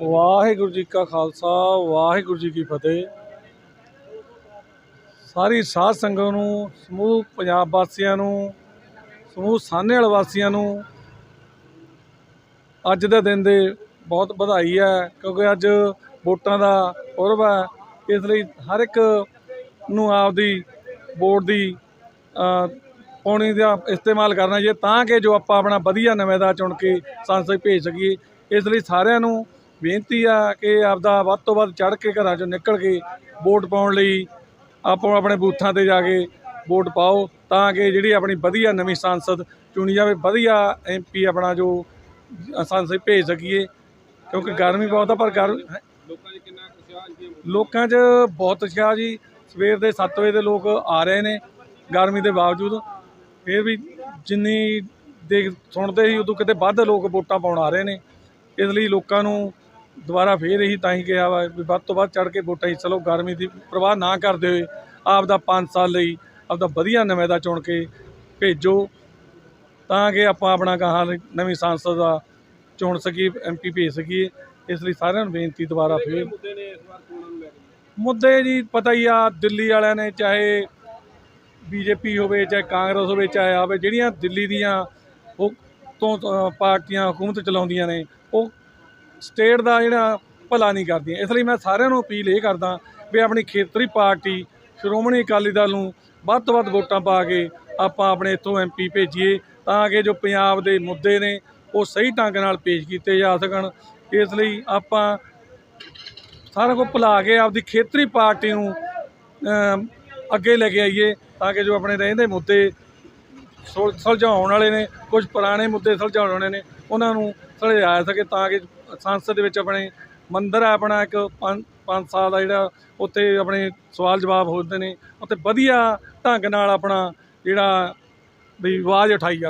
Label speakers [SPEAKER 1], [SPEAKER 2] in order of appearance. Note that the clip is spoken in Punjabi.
[SPEAKER 1] ਵਾਹਿਗੁਰੂ ਜੀ ਕਾ ਖਾਲਸਾ, ਵਾਹਿਗੁਰੂ ਜੀ ਕੀ ਫਤਿਹ। ਸਾਰੀ ਸਾਧ ਸੰਗਤ ਨੂੰ, ਸਮੂਹ ਪੰਜਾਬ ਵਾਸੀਆਂ ਨੂੰ, ਸਮੂਹ ਸਾਹਨੇਵਾਲ ਵਾਸੀਆਂ ਨੂੰ ਅੱਜ ਦੇ ਦਿਨ ਦੇ ਬਹੁਤ ਵਧਾਈ ਹੈ, ਕਿਉਂਕਿ ਅੱਜ ਵੋਟਾਂ ਦਾ ਪੁਰਬ ਹੈ। ਇਸ ਲਈ ਹਰ ਇੱਕ ਨੂੰ ਆਪਦੀ ਵੋਟ ਦੀ ਪਾਉਣੀ ਦਾ ਇਸਤੇਮਾਲ ਕਰਨਾ ਚਾਹੀਦਾ, ਤਾਂ ਕਿ ਜੋ ਆਪਾਂ ਆਪਣਾ ਵਧੀਆ ਨਵੇਂ ਦਾ ਚੁਣ ਕੇ ਸੰਸਦ ਭੇਜ ਸਕੀਏ। ਇਸ ਲਈ ਸਾਰਿਆਂ ਨੂੰ ਬੇਨਤੀ ਆ ਕਿ ਆਪਦਾ ਵੱਧ ਤੋਂ ਵੱਧ ਚੜ੍ਹ ਕੇ ਘਰਾਂ ਚੋਂ ਨਿਕਲ ਕੇ ਵੋਟ ਪਾਉਣ ਲਈ ਆਪੋ ਆਪਣੇ ਬੂਥਾਂ ਤੇ ਜਾ ਕੇ ਵੋਟ ਪਾਓ ਤਾਂ ਕਿ ਜਿਹੜੀ ਆਪਣੀ ਵਧੀਆ ਨਵੀਂ ਸੰਸਦ ਚੁਣੀ ਜਾਵੇ ਵਧੀਆ ਐਮਪੀ ਆਪਣਾ ਜੋ ਸੰਸਦ ਭੇਜ ਸਕੀਏ ਕਿਉਂਕਿ ਗਰਮੀ ਬਹੁਤ ਆ ਪਰ ਗਰਮ
[SPEAKER 2] ਲੋਕਾਂ 'ਚ ਕਿੰਨਾ ਉਤਸ਼ਾਹ ਜੀ?
[SPEAKER 1] ਲੋਕਾਂ 'ਚ ਬਹੁਤ ਉਤਸ਼ਾਹ ਜੀ। ਸਵੇਰ ਦੇ 7 ਵਜੇ ਦੇ ਲੋਕ ਆ ਰਹੇ ਨੇ ਗਰਮੀ ਦੇ ਬਾਵਜੂਦ। ਫਿਰ ਵੀ ਜਿੰਨੀ ਦੇਖ ਸੁਣਦੇ ਸੀ ਉਦੋਂ ਕਿਤੇ ਵੱਧ ਲੋਕ ਵੋਟਾਂ ਪਾਉਣ ਆ ਰਹੇ ਨੇ। ਇਸ ਲਈ ਲੋਕਾਂ ਨੂੰ ਦੁਬਾਰਾ ਫੇਰ ਇਹੀ ਤਾਂ ਹੀ ਕਿਹਾ ਵਾ ਵੀ ਵੱਧ ਤੋਂ ਵੱਧ ਚੜ ਕੇ ਵੋਟਾਂ ਹਿੱਸਾ ਲਓ ਗਰਮੀ ਦੀ ਪ੍ਰਵਾਹ ਨਾ ਕਰਦੇ ਹੋਏ ਆਪ ਦਾ 5 ਸਾਲ ਲਈ ਆਪ ਦਾ ਵਧੀਆ ਨੁਮਾਇੰਦਾ ਚੁਣ ਕੇ ਭੇਜੋ ਤਾਂ ਕਿ ਆਪਾਂ ਆਪਣਾ ਗਾਹਾਂ ਲਈ ਨਵੀਂ ਸੰਸਦ ਦਾ ਚੁਣ ਸਕੀਏ ਐਮਪੀ ਭੇਜ ਸਕੀਏ। ਇਸ ਲਈ ਸਾਰਿਆਂ ਨੂੰ ਬੇਨਤੀ ਦੁਬਾਰਾ ਫੇਰ।
[SPEAKER 2] ਮੁੱਦੇ
[SPEAKER 1] ਜੀ ਪਤਾ ਹੀ ਆ ਦਿੱਲੀ ਵਾਲਿਆਂ ਨੇ ਚਾਹੇ ਬੀਜੇਪੀ ਹੋਵੇ ਚਾਹੇ ਕਾਂਗਰਸ ਹੋਵੇ ਚਾਹੇ ਆਵੇ ਜਿਹੜੀਆਂ ਦਿੱਲੀ ਦੀਆਂ ਉਹ ਤੋਂ ਪਾਰਟੀਆਂ ਹਕੂਮਤ ਚਲਾਉਂਦੀਆਂ ਨੇ, ਉਹ ਸਟੇਟ ਦਾ ਜਿਹੜਾ ਭਲਾ ਨਹੀਂ ਕਰਦੀਆਂ। ਇਸ ਲਈ ਮੈਂ ਸਾਰਿਆਂ ਨੂੰ ਅਪੀਲ ਇਹ ਕਰਦਾ ਵੀ ਆਪਣੀ ਖੇਤਰੀ ਪਾਰਟੀ, ਸ਼੍ਰੋਮਣੀ ਅਕਾਲੀ ਦਲ ਨੂੰ ਵੱਧ ਤੋਂ ਵੱਧ ਵੋਟਾਂ ਪਾ ਕੇ ਆਪਾਂ ਆਪਣੇ ਇੱਥੋਂ ਐਮਪੀ ਭੇਜੀਏ, ਤਾਂ ਕਿ ਜੋ ਪੰਜਾਬ ਦੇ ਮੁੱਦੇ ਨੇ, ਉਹ ਸਹੀ ਢੰਗ ਨਾਲ ਪੇਸ਼ ਕੀਤੇ ਜਾ ਸਕਣ। ਇਸ ਲਈ ਆਪਾਂ ਸਾਰਾ ਕੁਝ ਭੁਲਾ ਕੇ ਆਪਦੀ ਖੇਤਰੀ ਪਾਰਟੀ ਨੂੰ ਅੱਗੇ ਲੈ ਕੇ ਆਈਏ, ਤਾਂ ਕਿ ਜੋ ਆਪਣੇ ਰਹਿੰਦੇ ਮੁੱਦੇ ਸੁਲਝਾਉਣ ਵਾਲੇ ਨੇ ਕੁਝ ਪੁਰਾਣੇ ਮੁੱਦੇ ਸੁਲਝਾਉਣ ਵਾਲੇ ਨੇ, ਉਹਨਾਂ ਨੂੰ ਸੁਲਝਾ ਸਕੇ ਤਾਂ ਕਿ ਸੰਸਦ ਦੇ ਵਿੱਚ ਆਪਣੇ ਮੰਦਰ ਹੈ ਆਪਣਾ ਇੱਕ 5 ਸਾਲ ਦਾ ਜਿਹੜਾ ਉੱਥੇ ਆਪਣੇ ਸਵਾਲ ਜਵਾਬ ਹੁੰਦੇ ਨੇ, ਉੱਥੇ ਵਧੀਆ ਢੰਗ ਨਾਲ ਆਪਣਾ ਜਿਹੜਾ ਵੀ ਆਵਾਜ਼ ਉਠਾਈ ਜਾ